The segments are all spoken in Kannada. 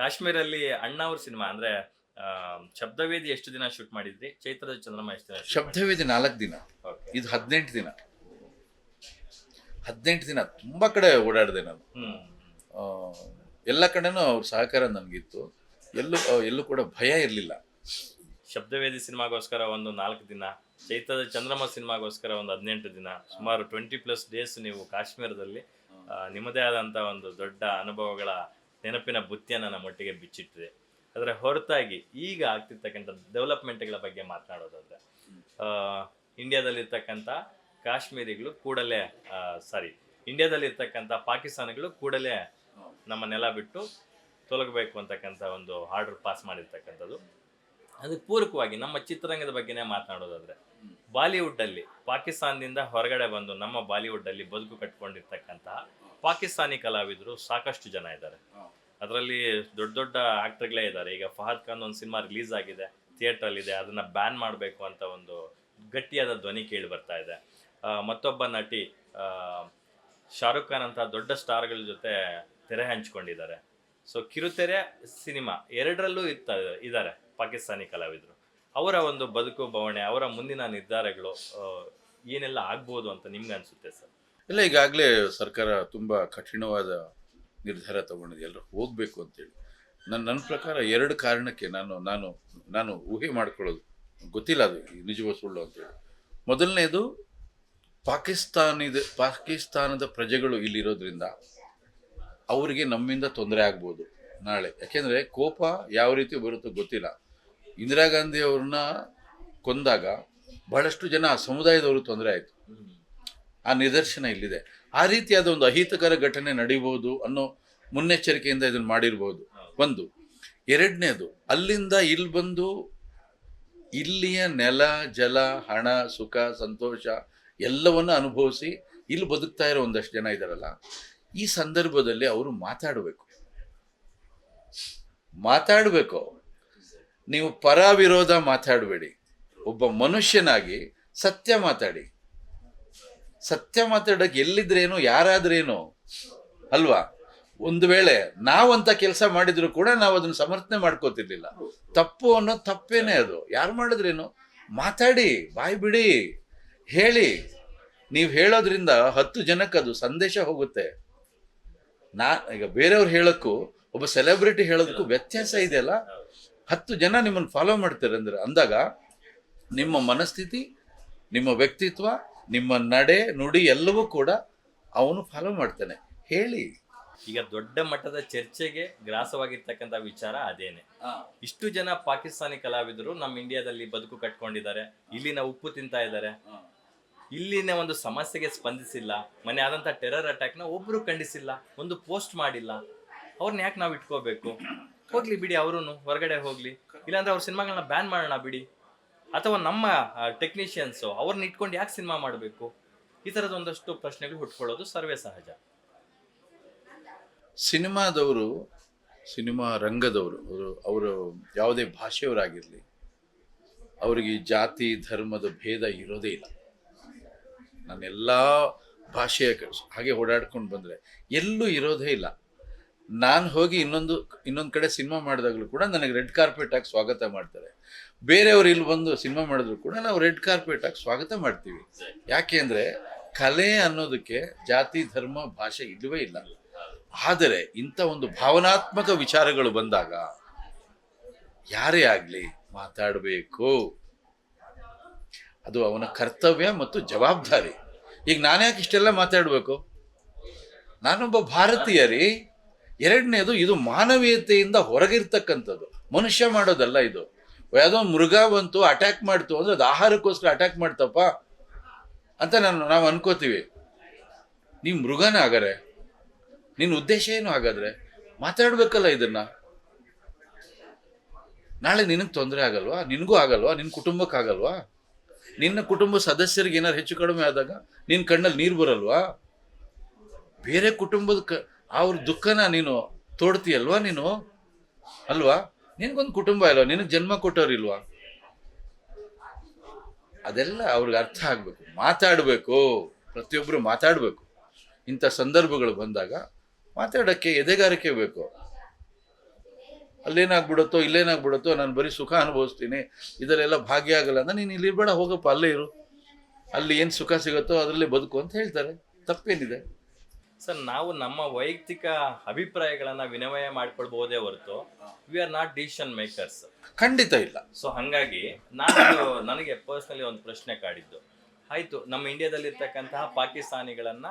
ಕಾಶ್ಮೀರಲ್ಲಿ ಅಣ್ಣ ಅವ್ರ ಸಿನಿಮಾ ಅಂದ್ರೆ ಶಬ್ದವೇದಿ ಎಷ್ಟು ದಿನ ಶೂಟ್ ಮಾಡಿದ್ರಿ? ಚೈತ್ರದ ಚಂದ್ರಮ ಎಷ್ಟು ದಿನ ಶಬ್ದವೇದಿ ನಾಲ್ಕು ದಿನ? ಇದು ಹದಿನೆಂಟು ದಿನ. ಹದಿನೆಂಟು ದಿನ ತುಂಬಾ ಕಡೆ ಓಡಾಡಿದೆ ನಾನು. ಎಲ್ಲ ಕಡೆನೂ ಅವ್ರ ಸಹಕಾರ ನನಗಿತ್ತು ಎಲ್ಲೂ ಎಲ್ಲೂ ಕೂಡ ಭಯ ಇರಲಿಲ್ಲ. ಶಬ್ದವೇದಿ ಸಿನಿಮಾಗೋಸ್ಕರ ಒಂದು ನಾಲ್ಕು ದಿನ ಚೈತ್ರದ ಚಂದ್ರಮ ಸಿನಿಮಾಗೋಸ್ಕರ ಒಂದು ಹದಿನೆಂಟು ದಿನ ಸುಮಾರು ಟ್ವೆಂಟಿ ಪ್ಲಸ್ ಡೇಸ್ ನೀವು ಕಾಶ್ಮೀರದಲ್ಲಿ ನಿಮ್ಮದೇ ಆದಂಥ ಒಂದು ದೊಡ್ಡ ಅನುಭವಗಳ ನೆನಪಿನ ಬುತ್ತಿಯನ್ನು ನಮ್ಮೊಟ್ಟಿಗೆ ಬಿಚ್ಚಿಟ್ಟಿದೆ. ಅದರ ಹೊರತಾಗಿ ಈಗ ಆಗ್ತಿರ್ತಕ್ಕಂಥ ಡೆವಲಪ್ಮೆಂಟ್ಗಳ ಬಗ್ಗೆ ಮಾತನಾಡೋದಾದ್ರೆ ಇಂಡಿಯಾದಲ್ಲಿರ್ತಕ್ಕಂಥ ಕಾಶ್ಮೀರಿಗಳು ಕೂಡಲೇ ಸಾರಿ ಇಂಡಿಯಾದಲ್ಲಿರ್ತಕ್ಕಂಥ ಪಾಕಿಸ್ತಾನಿಗಳು ಕೂಡಲೇ ನಮ್ಮ ನೆಲ ಬಿಟ್ಟು ತೊಲಗಬೇಕು ಅಂತಕ್ಕಂಥ ಒಂದು ಆರ್ಡರ್ ಪಾಸ್ ಮಾಡಿರ್ತಕ್ಕಂಥದ್ದು. ಅದಕ್ಕೆ ಪೂರಕವಾಗಿ ನಮ್ಮ ಚಿತ್ರರಂಗದ ಬಗ್ಗೆನೇ ಮಾತನಾಡೋದಾದ್ರೆ ಬಾಲಿವುಡ್ ಅಲ್ಲಿ ಪಾಕಿಸ್ತಾನದಿಂದ ಹೊರಗಡೆ ಬಂದು ನಮ್ಮ ಬಾಲಿವುಡ್ ಅಲ್ಲಿ ಬದುಕು ಕಟ್ಕೊಂಡಿರ್ತಕ್ಕಂತಹ ಪಾಕಿಸ್ತಾನಿ ಕಲಾವಿದರು ಸಾಕಷ್ಟು ಜನ ಇದ್ದಾರೆ. ಅದರಲ್ಲಿ ದೊಡ್ಡ ದೊಡ್ಡ ಆಕ್ಟರ್ಗಳೇ ಇದ್ದಾರೆ. ಈಗ ಫಹದ್ ಖಾನ್ ಒಂದು ಸಿನಿಮಾ ರಿಲೀಸ್ ಆಗಿದೆ ಥಿಯೇಟರ್ ಅಲ್ಲಿ ಇದೆ ಅದನ್ನ ಬ್ಯಾನ್ ಮಾಡಬೇಕು ಅಂತ ಒಂದು ಗಟ್ಟಿಯಾದ ಧ್ವನಿ ಕೇಳಿ ಬರ್ತಾ ಇದೆ. ಮತ್ತೊಬ್ಬ ನಟಿ ಶಾರುಖ್ ಖಾನ್ ಅಂತ ದೊಡ್ಡ ಸ್ಟಾರ್ಗಳ ಜೊತೆ ತೆರೆ ಹಂಚ್ಕೊಂಡಿದ್ದಾರೆ. ಸೊ ಕಿರುತೆರೆ ಸಿನಿಮಾ ಎರಡರಲ್ಲೂ ಇರ್ತಾ ಇದ್ದಾರೆ ಪಾಕಿಸ್ತಾನಿ ಕಲಾವಿದರು. ಅವರ ಒಂದು ಬದುಕು ಬವಣೆ ಅವರ ಮುಂದಿನ ನಿರ್ಧಾರಗಳು ಏನೆಲ್ಲ ಆಗ್ಬೋದು ಅಂತ ನಿಮ್ಗೆ ಅನಿಸುತ್ತೆ ಸರ್? ಎಲ್ಲ ಈಗಾಗಲೇ ಸರ್ಕಾರ ತುಂಬ ಕಠಿಣವಾದ ನಿರ್ಧಾರ ತಗೊಂಡಿದೆ. ಎಲ್ಲರೂ ಹೋಗಬೇಕು ಅಂತೇಳಿ. ನನ್ನ ನನ್ನ ಪ್ರಕಾರ ಎರಡು ಕಾರಣಕ್ಕೆ ನಾನು ನಾನು ನಾನು ಊಹೆ ಮಾಡ್ಕೊಳ್ಳೋದು ಗೊತ್ತಿಲ್ಲ ಅದು ನಿಜವ ಸುಳ್ಳು ಅಂತೇಳಿ. ಮೊದಲನೇದು, ಪಾಕಿಸ್ತಾನಿದ, ಪಾಕಿಸ್ತಾನದ ಪ್ರಜೆಗಳು ಇಲ್ಲಿರೋದ್ರಿಂದ ಅವರಿಗೆ ನಮ್ಮಿಂದ ತೊಂದರೆ ಆಗ್ಬೋದು ನಾಳೆ. ಯಾಕೆಂದರೆ ಕೋಪ ಯಾವ ರೀತಿ ಬರುತ್ತೋ ಗೊತ್ತಿಲ್ಲ. ಇಂದಿರಾ ಗಾಂಧಿ ಅವ್ರನ್ನ ಕೊಂದಾಗ ಬಹಳಷ್ಟು ಜನ ಸಮುದಾಯದವರು ತೊಂದರೆ ಆಯಿತು. ಆ ನಿದರ್ಶನ ಇಲ್ಲಿದೆ. ಆ ರೀತಿಯಾದ ಒಂದು ಅಹಿತಕರ ಘಟನೆ ನಡೀಬಹುದು ಅನ್ನೋ ಮುನ್ನೆಚ್ಚರಿಕೆಯಿಂದ ಇದನ್ನು ಮಾಡಿರ್ಬೋದು. ಒಂದು. ಎರಡನೇದು, ಅಲ್ಲಿಂದ ಇಲ್ಲಿ ಬಂದು ಇಲ್ಲಿಯ ನೆಲ, ಜಲ, ಹಣ, ಸುಖ, ಸಂತೋಷ ಎಲ್ಲವನ್ನು ಅನುಭವಿಸಿ ಇಲ್ಲಿ ಬದುಕ್ತಾ ಇರೋ ಒಂದಷ್ಟು ಜನ ಇದ್ದಾರಲ್ಲ ಈ ಸಂದರ್ಭದಲ್ಲಿ ಅವರು ಮಾತಾಡಬೇಕು. ಮಾತಾಡಬೇಕು. ನೀವು ಪರ ವಿರೋಧ ಮಾತಾಡಬೇಡಿ. ಒಬ್ಬ ಮನುಷ್ಯನಾಗಿ ಸತ್ಯ ಮಾತಾಡಿ. ಸತ್ಯ ಮಾತಾಡಕ್ಕೆ ಎಲ್ಲಿದ್ರೇನು, ಯಾರಾದ್ರೇನು? ಅಲ್ವಾ? ಒಂದು ವೇಳೆ ನಾವಂತ ಕೆಲಸ ಮಾಡಿದ್ರು ಕೂಡ ನಾವು ಅದನ್ನು ಸಮರ್ಥನೆ ಮಾಡ್ಕೋತಿರ್ಲಿಲ್ಲ. ತಪ್ಪು ಅನ್ನೋದು ತಪ್ಪೇನೆ ಅದು. ಯಾರು ಮಾಡಿದ್ರೇನು? ಮಾತಾಡಿ, ಬಾಯ್ ಬಿಡಿ, ಹೇಳಿ. ನೀವು ಹೇಳೋದ್ರಿಂದ ಹತ್ತು ಜನಕ್ಕೆ ಅದು ಸಂದೇಶ ಹೋಗುತ್ತೆ. ನಾ, ಈಗ ಬೇರೆಯವ್ರು ಹೇಳೋಕ್ಕೂ, ಒಬ್ಬ ಸೆಲೆಬ್ರಿಟಿ ಹೇಳೋದಕ್ಕೂ ವ್ಯತ್ಯಾಸ ಇದೆಯಲ್ಲ ಹತ್ತು ಜನ ನಿಮ್ಮನ್ನು ಫಾಲೋ ಮಾಡ್ತಾರೆ ಅಂದ್ರೆ ಅಂದಾಗ ನಿಮ್ಮ ಮನಸ್ಥಿತಿ, ನಿಮ್ಮ ವ್ಯಕ್ತಿತ್ವ ನಿಮ್ಮ ನಡೆ ನುಡಿ ಎಲ್ಲವೂ ಕೂಡ ಅವನು ಫಾಲೋ ಮಾಡ್ತಾನೆ. ಹೇಳಿ. ಈಗ ದೊಡ್ಡ ಮಟ್ಟದ ಚರ್ಚೆಗೆ ಗ್ರಾಸವಾಗಿರ್ತಕ್ಕಂಥ ವಿಚಾರ ಅದೇನೆ. ಇಷ್ಟು ಜನ ಪಾಕಿಸ್ತಾನಿ ಕಲಾವಿದರು ನಮ್ಮ ಇಂಡಿಯಾದಲ್ಲಿ ಬದುಕು ಕಟ್ಕೊಂಡಿದ್ದಾರೆ. ಇಲ್ಲಿನ ಉಪ್ಪು ತಿಂತಾ ಇದ್ದಾರೆ. ಇಲ್ಲಿನ ಒಂದು ಸಮಸ್ಯೆಗೆ ಸ್ಪಂದಿಸಿಲ್ಲ. ಮನೆ ಆದಂತ ಟೆರರ್ ಅಟ್ಯಾಕ್ನ ಒಬ್ರು ಖಂಡಿಸಿಲ್ಲ. ಒಂದು ಪೋಸ್ಟ್ ಮಾಡಿಲ್ಲ. ಅವ್ರನ್ನ ಯಾಕೆ ನಾವು ಇಟ್ಕೋಬೇಕು? ಹೋಗ್ಲಿ ಬಿಡಿ ಅವರು ಹೊರಗಡೆ ಹೋಗ್ಲಿ. ಇಲ್ಲಾಂದ್ರೆ ಅವ್ರ ಸಿನಿಮಾಗಳನ್ನ ಬ್ಯಾನ್ ಮಾಡೋಣ ಬಿಡಿ. ಅಥವಾ ನಮ್ಮ ಟೆಕ್ನಿಷಿಯನ್ಸು ಅವ್ರನ್ನ ಇಟ್ಕೊಂಡು ಯಾಕೆ ಸಿನಿಮಾ ಮಾಡಬೇಕು? ಈ ಥರದ ಒಂದಷ್ಟು ಪ್ರಶ್ನೆಗಳು ಹುಟ್ಕೊಳ್ಳೋದು ಸರ್ವೇ ಸಹಜ. ಸಿನಿಮಾದವರು, ಸಿನಿಮಾ ರಂಗದವರು, ಅವರು ಯಾವುದೇ ಭಾಷೆಯವರಾಗಿರಲಿ, ಅವರಿಗೆ ಜಾತಿ, ಧರ್ಮದ ಭೇದ ಇರೋದೇ ಇಲ್ಲ. ನಾನು ಭಾಷೆಯ ಹಾಗೆ ಓಡಾಡ್ಕೊಂಡು ಬಂದರೆ ಎಲ್ಲೂ ಇರೋದೇ ಇಲ್ಲ. ನಾನು ಹೋಗಿ ಇನ್ನೊಂದು ಇನ್ನೊಂದು ಕಡೆ ಸಿನಿಮಾ ಮಾಡಿದಾಗಲೂ ಕೂಡ ನನಗೆ ರೆಡ್ ಕಾರ್ಪೆಟ್ ಹಾಕಿ ಸ್ವಾಗತ ಮಾಡ್ತಾರೆ. ಬೇರೆಯವರು ಇಲ್ಲಿ ಬಂದು ಸಿನಿಮಾ ಮಾಡಿದ್ರು ಕೂಡ ನಾವು ರೆಡ್ ಕಾರ್ಪೆಟ್ ಹಾಕಿ ಸ್ವಾಗತ ಮಾಡ್ತೀವಿ. ಯಾಕೆ ಅಂದರೆ ಕಲೆ ಅನ್ನೋದಕ್ಕೆ ಜಾತಿ, ಧರ್ಮ, ಭಾಷೆ ಇಲ್ಲವೇ ಇಲ್ಲ. ಆದರೆ ಇಂಥ ಒಂದು ಭಾವನಾತ್ಮಕ ವಿಚಾರಗಳು ಬಂದಾಗ ಯಾರೇ ಆಗಲಿ ಮಾತಾಡಬೇಕು. ಅದು ಅವನ ಕರ್ತವ್ಯ ಮತ್ತು ಜವಾಬ್ದಾರಿ. ಈಗ ನಾನ್ಯಾಕೆ ಇಷ್ಟೆಲ್ಲ ಮಾತಾಡಬೇಕು? ನಾನೊಬ್ಬ ಭಾರತೀಯ ರೀ ಎರಡನೇದು ಇದು ಮಾನವೀಯತೆಯಿಂದ ಹೊರಗಿರ್ತಕ್ಕಂಥದ್ದು. ಮನುಷ್ಯ ಮಾಡೋದಲ್ಲ ಇದು. ಯಾವುದೋ ಮೃಗ ಬಂತು ಅಟ್ಯಾಕ್ ಮಾಡ್ತು ಅಂದ್ರೆ ಅದು ಆಹಾರಕ್ಕೋಸ್ಕರ ಅಟ್ಯಾಕ್ ಮಾಡ್ತಪ್ಪ ಅಂತ ನಾನು, ನಾವು ಅನ್ಕೋತೀವಿ. ನೀ ಮೃಗನ ಆಗರೆ ನಿನ್ನ ಉದ್ದೇಶ ಏನು ಹಾಗಾದ್ರೆ? ಮಾತಾಡ್ಬೇಕಲ್ಲ ಇದನ್ನ. ನಾಳೆ ನಿನಗೆ ತೊಂದರೆ ಆಗಲ್ವಾ? ನಿನಗೂ ಆಗಲ್ವಾ? ನಿನ್ನ ಕುಟುಂಬಕ್ಕೆ ಆಗಲ್ವಾ? ನಿನ್ನ ಕುಟುಂಬ ಸದಸ್ಯರಿಗೆ ಏನಾರು ಹೆಚ್ಚು ಕಡಿಮೆ ಆದಾಗ ನಿನ್ನ ಕಣ್ಣಲ್ಲಿ ನೀರು ಬರಲ್ವಾ? ಬೇರೆ ಕುಟುಂಬದ ಕ ಅವ್ರ ದುಃಖನ ನೀನು ತೋಡ್ತೀಯಲ್ವಾ ನೀನು? ಅಲ್ವಾ? ನಿನಗೊಂದು ಕುಟುಂಬ ಇಲ್ವಾ? ನಿನಗೆ ಜನ್ಮ ಕೊಟ್ಟವ್ರಿಲ್ವಾ ಅದೆಲ್ಲ ಅವ್ರಿಗೆ ಅರ್ಥ ಆಗಬೇಕು. ಮಾತಾಡಬೇಕು. ಪ್ರತಿಯೊಬ್ಬರು ಮಾತಾಡಬೇಕು. ಇಂಥ ಸಂದರ್ಭಗಳು ಬಂದಾಗ ಮಾತಾಡೋಕ್ಕೆ ಎದೆಗಾರಿಕೆ ಬೇಕು. ಅಲ್ಲೇನಾಗ್ಬಿಡುತ್ತೋ, ಇಲ್ಲೇನಾಗ್ಬಿಡುತ್ತೋ ನಾನು ಬರೀ ಸುಖ ಅನುಭವಿಸ್ತೀನಿ. ಇದರಲ್ಲೆಲ್ಲ ಭಾಗಿಯಾಗಲ್ಲ ಅಂದ್ರೆ ನೀನು ಇಲ್ಲಿ ಬೇಡ, ಹೋಗಪ್ಪ, ಅಲ್ಲೇ ಇರು. ಅಲ್ಲಿ ಏನು ಸುಖ ಸಿಗುತ್ತೋ ಅದರಲ್ಲೇ ಬದುಕು ಅಂತ ಹೇಳ್ತಾರೆ. ತಪ್ಪೇನಿದೆ. ಸರ್ ನಾವು ನಮ್ಮ ವೈಯಕ್ತಿಕ ಅಭಿಪ್ರಾಯಗಳನ್ನ ವಿನಿಮಯ ಮಾಡ್ಕೊಳ್ಬಹುದೇ ಹೊರತು we are not decision makers ಖಂಡಿತ ಇಲ್ಲ. ಸೊ ಹಂಗಾಗಿ ನಾನು ನನಗೆ ಪರ್ಸ್ನಲಿ ಒಂದು ಪ್ರಶ್ನೆ ಕಾಡಿದ್ದು. ಆಯ್ತು ನಮ್ಮ ಇಂಡಿಯಾದಲ್ಲಿ ಇರ್ತಕ್ಕಂತಹ ಪಾಕಿಸ್ತಾನಿಗಳನ್ನ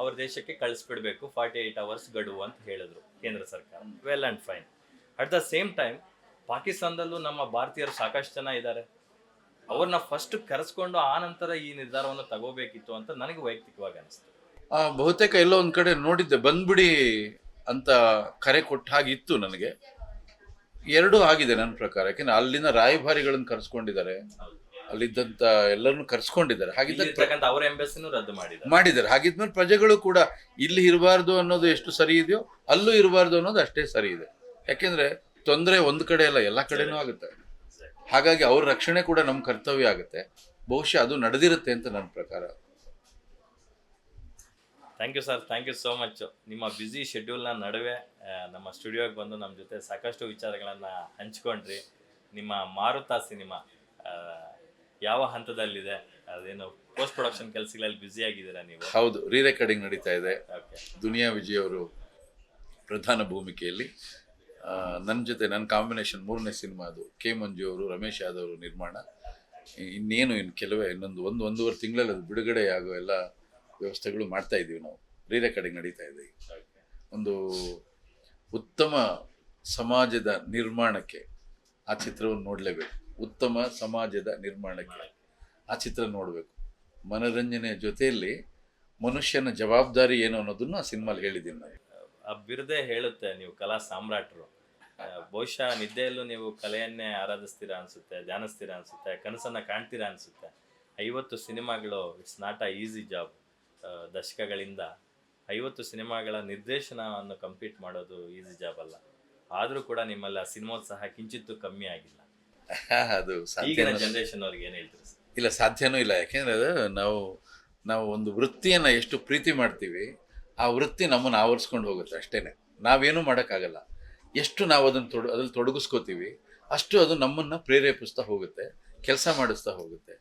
ಅವ್ರ ದೇಶಕ್ಕೆ ಕಳಿಸ್ಬಿಡ್ಬೇಕು ಫಾರ್ಟಿ ಏಟ್ ಅವರ್ಸ್ ಗಡುವು ಅಂತ ಹೇಳಿದ್ರು ಕೇಂದ್ರ ಸರ್ಕಾರ. Well and fine at the same time ಪಾಕಿಸ್ತಾನದಲ್ಲೂ ನಮ್ಮ ಭಾರತೀಯರು ಸಾಕಷ್ಟು ಜನ ಇದ್ದಾರೆ. ಅವ್ರನ್ನ ಫಸ್ಟ್ ಕರೆಸ್ಕೊಂಡು ಆ ನಂತರ ಈ ನಿರ್ಧಾರವನ್ನು ತಗೋಬೇಕಿತ್ತು ಅಂತ ನನಗೆ ವೈಯಕ್ತಿಕವಾಗಿ ಅನಿಸ್ತು. ಬಹುತೇಕ ಎಲ್ಲೋ ಒಂದ್ ಕಡೆ ನೋಡಿದ್ದೆ ಬಂದ್ಬಿಡಿ ಅಂತ ಕರೆ ಕೊಟ್ಟ ಹಾಗಿತ್ತು ನನಗೆ. ಎರಡೂ ಆಗಿದೆ ನನ್ನ ಪ್ರಕಾರ ಯಾಕೆಂದ್ರೆ ಅಲ್ಲಿನ ರಾಯಭಾರಿಗಳನ್ನ ಕರೆಸ್ಕೊಂಡಿದ್ದಾರೆ. ಅಲ್ಲಿದ್ದಂತ ಎಲ್ಲರನ್ನು ಕರೆಸ್ಕೊಂಡಿದ್ದಾರೆ. ಹಾಗಿದ್ದ ಮಾಡಿದ್ದಾರೆ. ಹಾಗಿದ್ಮೇಲೆ ಪ್ರಜೆಗಳು ಕೂಡ ಇಲ್ಲಿ ಇರಬಾರ್ದು ಅನ್ನೋದು ಎಷ್ಟು ಸರಿ ಇದೆಯೋ ಅಲ್ಲೂ ಇರಬಾರ್ದು ಅನ್ನೋದು ಅಷ್ಟೇ ಸರಿ ಇದೆ. ಯಾಕೆಂದ್ರೆ ತೊಂದರೆ ಒಂದ್ ಕಡೆ ಅಲ್ಲ ಎಲ್ಲ ಕಡೆನೂ ಆಗುತ್ತೆ. ಹಾಗಾಗಿ ಅವ್ರ ರಕ್ಷಣೆ ಕೂಡ ನಮ್ಮ ಕರ್ತವ್ಯ ಆಗುತ್ತೆ. ಬಹುಶಃ ಅದು ನಡೆದಿರುತ್ತೆ ಅಂತ ನನ್ನ ಪ್ರಕಾರ. Thank you sir thank you so much ನಿಮ್ಮ ಬ್ಯುಸಿ ಶೆಡ್ಯೂಲ್ನ ನಡುವೆ ನಮ್ಮ ಸ್ಟುಡಿಯೋಗೆ ಬಂದು ನಮ್ಮ ಜೊತೆ ಸಾಕಷ್ಟು ವಿಚಾರಗಳನ್ನು ಹಂಚ್ಕೊಂಡ್ರಿ. ನಿಮ್ಮ ಮಾರುತ ಸಿನಿಮಾ ಯಾವ ಹಂತದಲ್ಲಿದೆ? ಅದೇನು ಪೋಸ್ಟ್ ಪ್ರೊಡಕ್ಷನ್ ಕೆಲಸಗಳಲ್ಲಿ ಬ್ಯುಸಿ ಆಗಿದ್ದೀರಾ ನೀವು? ಹೌದು ರೀ ರೆಕಾರ್ಡಿಂಗ್ ನಡೀತಾ ಇದೆ. ದುನಿಯಾ ವಿಜಯ್ ಅವರು ಪ್ರಧಾನ ಭೂಮಿಕೆಯಲ್ಲಿ. ನನ್ನ ಜೊತೆ ನನ್ನ ಕಾಂಬಿನೇಷನ್ ಮೂರನೇ ಸಿನಿಮಾ ಅದು. ಕೆ ಮಂಜು ಅವರು ರಮೇಶ್ ಯಾದವ್ ಅವರು ನಿರ್ಮಾಣ. ಇನ್ನೇನು ಇನ್ನು ಕೆಲವೇ ಇನ್ನೊಂದು ಒಂದು ಒಂದೂವರೆ ತಿಂಗಳಲ್ಲಿ ಅದು ಬಿಡುಗಡೆ ಆಗೋ ಎಲ್ಲ ವ್ಯವಸ್ಥೆಗಳು ಮಾಡ್ತಾ ಇದ್ದೀವಿ ನಾವು. ರೀ ರೆಕಾರ್ಡಿಂಗ್ ನಡೀತಾ ಇದೆ. ಒಂದು ಉತ್ತಮ ಸಮಾಜದ ನಿರ್ಮಾಣಕ್ಕೆ ಆ ಚಿತ್ರವನ್ನು ನೋಡಲೇಬೇಕು. ಉತ್ತಮ ಸಮಾಜದ ನಿರ್ಮಾಣಕ್ಕೆ ಆ ಚಿತ್ರ ನೋಡಬೇಕು. ಮನೋರಂಜನೆಯ ಜೊತೆಯಲ್ಲಿ ಮನುಷ್ಯನ ಜವಾಬ್ದಾರಿ ಏನು ಅನ್ನೋದನ್ನು ಆ ಸಿನಿಮಾಲಿ ಹೇಳಿದ್ದೀನಿ ನಾನು. ಆ ಬಿರದೆ ಹೇಳುತ್ತೆ ನೀವು ಕಲಾ ಸಾಮ್ರಾಟರು. ಬಹುಶಃ ನಿದ್ದೆಯಲ್ಲೂ ನೀವು ಕಲೆಯನ್ನೇ ಆರಾಧಿಸ್ತೀರಾ ಅನ್ಸುತ್ತೆ ಧ್ಯಾನಿಸ್ತೀರಾ ಅನ್ಸುತ್ತೆ ಕನಸನ್ನು ಕಾಣ್ತೀರಾ ಅನ್ಸುತ್ತೆ. ಐವತ್ತು ಸಿನಿಮಾಗಳು it's not a easy job ದಶಕಗಳಿಂದ ಐವತ್ತು ಸಿನಿಮಾಗಳ ನಿರ್ದೇಶನವನ್ನು ಕಂಪ್ಲೀಟ್ ಮಾಡೋದು ಈಸಿ ಜಾಬ್ ಅಲ್ಲ. ಆದರೂ ಕೂಡ ನಿಮ್ಮಲ್ಲಿ ಆ ಸಿನಿಮೋತ್ಸಾಹ ಕಿಂಚಿತ್ತೂ ಕಮ್ಮಿ ಆಗಿಲ್ಲ. ಅದು ಈಗಿನ ಜನರೇಷನ್ ಅವ್ರಿಗೆ ಏನು ಹೇಳ್ತೀರಿ ಸರ್? ಇಲ್ಲ ಸಾಧ್ಯನೂ ಇಲ್ಲ. ಯಾಕೆಂದ್ರೆ ಅದು ನಾವು ನಾವು ಒಂದು ವೃತ್ತಿಯನ್ನು ಎಷ್ಟು ಪ್ರೀತಿ ಮಾಡ್ತೀವಿ ಆ ವೃತ್ತಿ ನಮ್ಮನ್ನು ಆವರಿಸ್ಕೊಂಡು ಹೋಗುತ್ತೆ ಅಷ್ಟೇ ನಾವೇನೂ ಮಾಡೋಕ್ಕಾಗಲ್ಲ. ಎಷ್ಟು ನಾವು ಅದನ್ನು ತೊಡ ಅದ್ರಲ್ಲಿ ತೊಡಗಿಸ್ಕೋತೀವಿ ಅಷ್ಟು ಅದು ನಮ್ಮನ್ನು ಪ್ರೇರೇಪಿಸ್ತಾ ಹೋಗುತ್ತೆ ಕೆಲಸ ಮಾಡಿಸ್ತಾ ಹೋಗುತ್ತೆ.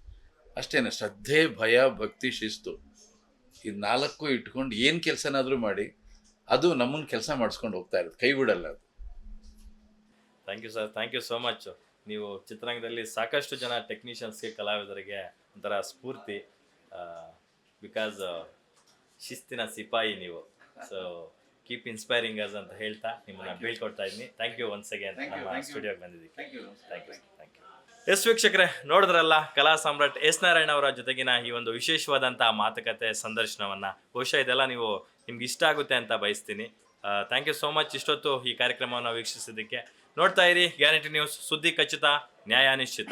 ಅಷ್ಟೇ ಶ್ರದ್ಧೆ ಭಯ ಭಕ್ತಿ ಶಿಸ್ತು. ಈ ನಾಲ್ಕು ಇಟ್ಕೊಂಡು ಏನು ಕೆಲಸನಾದರೂ ಮಾಡಿ ಅದು ನಮ್ಮನ್ನು ಕೆಲಸ ಮಾಡಿಸ್ಕೊಂಡು ಹೋಗ್ತಾ ಇರುತ್ತೆ ಕೈ ಬಿಡಲ್ಲ ಅದು. Thank you sir thank you so much ನೀವು ಚಿತ್ರರಂಗದಲ್ಲಿ ಸಾಕಷ್ಟು ಜನ ಟೆಕ್ನಿಷಿಯನ್ಸ್ಗೆ ಕಲಾವಿದರಿಗೆ ಒಂಥರ ಸ್ಫೂರ್ತಿ ಬಿಕಾಸ್ ಶಿಸ್ತಿನ ಸಿಪಾಯಿ ನೀವು. ಸೊ ಕೀಪ್ ಇನ್ಸ್ಪೈರಿಂಗ್ ಅಸ್ ಅಂತ ಹೇಳ್ತಾ ನಿಮ್ಮನ್ನ ಬೀಳ್ಕೊಡ್ತಾ ಇದ್ದೀನಿ. ಥ್ಯಾಂಕ್ ಯು ಒನ್ಸ್ ಅಗೇನ್ ನಮ್ಮ ಸ್ಟುಡಿಯೋಗೆ ಬಂದಿದ್ದಕ್ಕೆ. Thank you thank you yes ವೀಕ್ಷಕರೇ, ನೋಡಿದ್ರಲ್ಲ, ಕಲಾ ಸಾಮ್ರಾಟ್ ಎಸ್ ನಾರಾಯಣ ಅವರ ಜೊತೆಗಿನ ಈ ಒಂದು ವಿಶೇಷವಾದಂತಹ ಮಾತುಕತೆ ಸಂದರ್ಶನವನ್ನ. ಬಹುಶಃ ಇದೆಲ್ಲ ನೀವು ನಿಮ್ಗೆ ಇಷ್ಟ ಆಗುತ್ತೆ ಅಂತ ಬಯಸ್ತೀನಿ. ಥ್ಯಾಂಕ್ ಯು ಸೋ ಮಚ್ ಇಷ್ಟೊತ್ತು ಈ ಕಾರ್ಯಕ್ರಮವನ್ನು ವೀಕ್ಷಿಸಿದ್ದಕ್ಕೆ. ನೋಡ್ತಾ ಇರಿ, ಗ್ಯಾರಂಟಿ ನ್ಯೂಸ್, ಸುದ್ದಿ ಖಚಿತ, ನ್ಯಾಯ ನಿಶ್ಚಿತ.